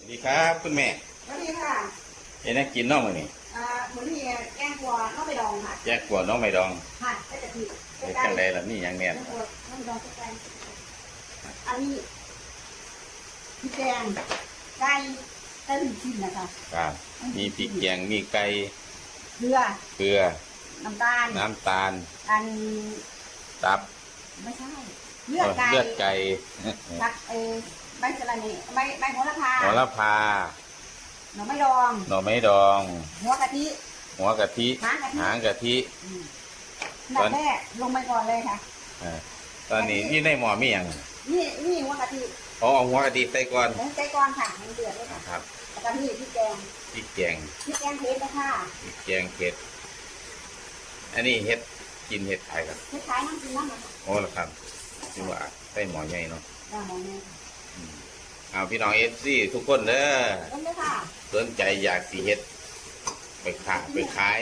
สวัสดีครับ คุณแม่สวัสดีค่ะเอ็นักกินน้องมือนี่อ่าหมูนี่แกงกัวข้าวไปดองค่ะแยกกวดน้องไม่ดองค่ะใส่กะทิเฮ็ดใส่จังไก่ไดล่ะนี่หยังแกแน่นงกัวข้าวไปดองใส่ไก่อันนี้พริกแกงไก่ไก่หนึ่งชิ้นนะคะครับมีพริกแกงมีไก่เกลือเกลือน้ำตาลน้ำตาลอันตับไม่ใช่เลือดไก่เลือดไก่ผักเออ ใบสะระนี่ใบใบโหระพาหัวละพา หน่อไม้ดองหน่อไม้ดอง หัวกะทิ หัวกะทิ หางกะทิ หางกะทิอืมอันดับแรกลงไปก่อนเลยค่ะ อ่าตอนนี้นี่ในหม้อมีหยังนี่นี่หัวกะทิอ๋อเอาหัวกะทิใส่ก่อนลงใจก่อนค่ะมันเดือดเลยค่ะนะครับแล้วก็นี่พริกแกงพริกแกงพริกแกงเผ็ดนะคะพริกแกงเผ็ด อันนี้เฮ็ดกินเฮ็ดขายครับคล้ายๆน้ำจิ้มน้ำมันโอ้ละครับคือว่าใส่หม้อใหญ่เนาะย่างหมองเนี่ยอืม เอาพี่น้องเอฟซีทุกคนเด้อต้นเลยค่ะสนใจอยากสิเฮ็ด ไปขายไปขาย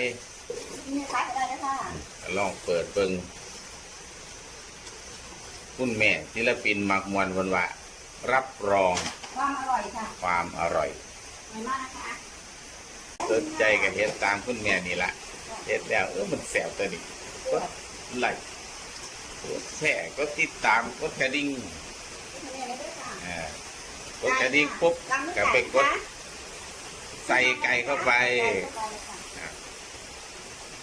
มีคล้ายอะไรเลยค่ะลองเปิดเบิ่งคุณแม่ศิลปินมักมวนวันว่ารับรอง ความอร่อยค่ะ ความอร่อยอร่อยมากนะคะสนใจก็เฮ็ดตามคุณแม่นี่ละเฮ็ดแล้วเออมันแสบตัวนี้กดไลค์กดแชร์กดติดตามกดกระดิ่ง นี่เลยด้วยค่ะ อ่ากดก ระดิ่งปุ๊บก็ไปกด ใส่ไก่เข้าไป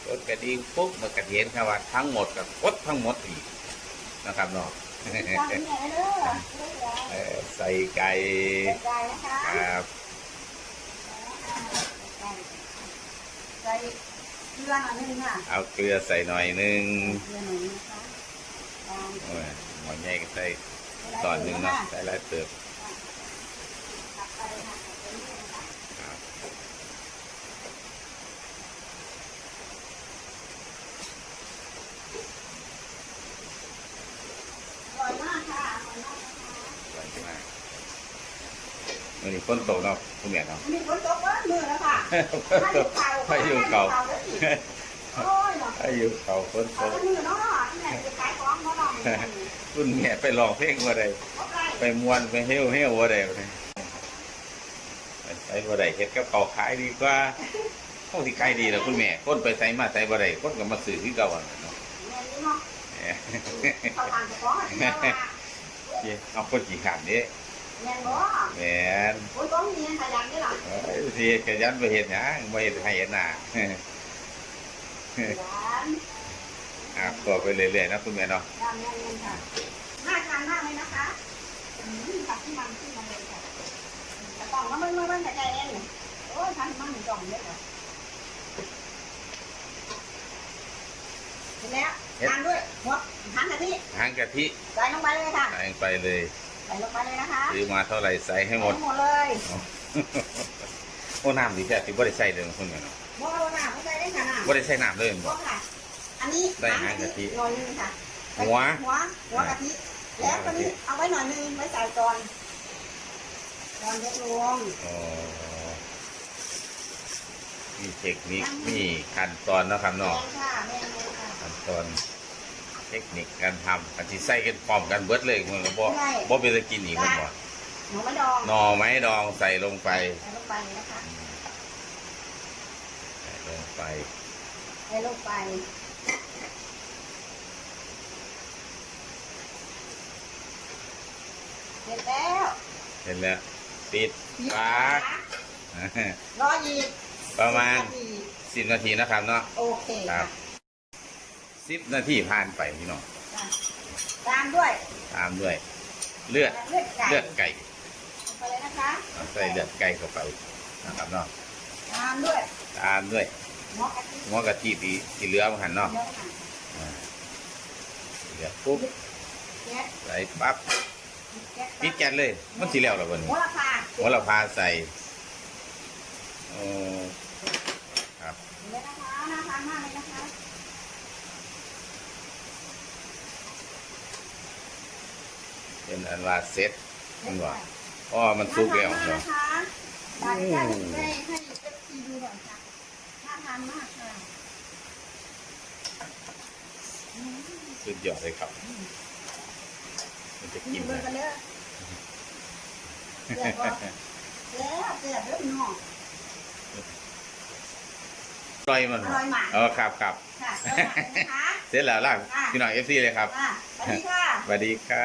กดกระดิ่งปุ๊บมันกระเห็นครับว่าทั้งหมดกับกดทั้งหมดอีกนะครับเนาะตามนี่เลยเด้อเอ่อใส่ไก่ครับใส่เกลือหน่อยนึงค่ะเอาเกลือใส่หน่อยนึงเกลือหน่อยนึงนะคะตามโอ้ยหมอใหญ่ก็ใส่ตอนหนึงเนาะใส่หลายเติบ ตักไปเลยค่ะตักไปเรื่อยๆนะคะ ครับ อร่อยมากค่ะอร่อยมากนะคะ ใส่ขึ้นมา วันนี้ฝนตกเนาะคุณแม่เนาะมีคนตกเบิ้ลมือแล้วค่ะพายุเก่าโอ้ยเนาะพายุเก่าฝนตเอากมือเนาะที่ไหนจะขายของเนาะเนาะคุณแม่ไปลองเพลงว่าใดเอาไปไปมวนไปเฮี้ยวเฮี้ยวว่าใดวะเนี่ยไปใส่ว่าใดเฮ็ดกับเขาวขายดีกว่าเขาที่ขายดีแล้วคุณแม่คนไปใส่มาใส่ว่าใดคนก็มาซื้อที่เก่าอะเนาะแม่นี่เนาะแหมเขาทานจะฟ้องแม่ว่าเอาคนกี่ขานเด้ แม่บ่แหมนโอ้ยต้องมีขยันด้วยหรอเอ้ยสิขยันไปเห็นหยังไปเห็นให้เห็นหน้า ขยันอะต่อไปเรื่อยๆนะคุณแม่เนาะยำแม่เงินค่ะน่าทานมากเลยนะคะอืมผักที่มันที่มันเลยค่ะแต่กล่องก็มันมันมันใจเองโอ้ยทานมันกล่องเยอะเลยเสร็จแล้วทานด้วยหัวทานกะทิหางกะทิใส่ลงไปเลยค่ะใส่ไปเลย ใส่ลงไปเลยนะคะซื้อมาเท่าไหร่ใส่ให้หมด หมดเลยโอ้น้ำดีแท้ที่บ่ได้ใส่เลยคุณแม่เนาะโม่ค่ะไม่ใส่ได้ค่ะนะบ่ได้ใส่น้ำเลยโม่บ่ค่ะ อันนี้ได้หางกะทิหน่อยนึงค่ะ หัว หัวหัวกะทิแล้วก็นี้เอาไว้หน่อยนึงไว้ใส่ตอนตอนยกลงอ๋อมีเทคนิคมีขั้นตอนเนาะครับแม่เนาะค่ะแม่เลยค่ะขั้นตอน เทคนิคการทำกันที่ใส่กันพร้อมกันเบิดเลยมันก็บ่บ่เป็นจะกินอีกมันบ่หนูไม่ดองหน่อไม้ดองใส่ลงไปใส่ลงไปนะคะใส่ลงไปใส่ลงไปเสร็จแล้วเห็นแล้วปิดฝารออีกประมาณสิบนาทีสิบนาทีนะครับเนาะโอเคครัค่ะบ สิบนาทีผ่านไปพี่น้องตามด้วยตามด้วย เลือดเลือดไก่เลือดไก่ลงไปเลยนะคะเอาใส่เลือดไก่เข้าไปนะครับเนาะตามด้วยตามด้วยหมอกะทิหัวกะทิที่ที่เหลือมาหันเนาะเยอะค่ะอ่าเหลือปุ๊บแก๊สใส่ปั๊บแก๊สปิดแก๊สเลยมันสีแล้วเหรอวันนี้หัวละพาหัวเราพาใส่โอ้ครับ เดี๋ยวนะคะน่าทานมากเลยนะคะ เป็น อันว่าเซ็ตมันว่าอ๋อมันสุกแล้วน่าทานมากเนาะนะคะได้ได้ให้ให้เอฟซีดูหน่อยค่ะน่าทานมากค่ะอืมสุดยอดเลยครับ มันจะกิกินนเลนะยกันเลยเดี๋ยวก็เสียบเสียบเด้อพี่น้องอร่อยมันอร่อยมากเออครับครับค่ะอร่อยมากนะคะเสร็จแล้วล่ะพี่น้องเอฟซีเลยครับค่ะสวัสดีค่ะสวัสดีครับ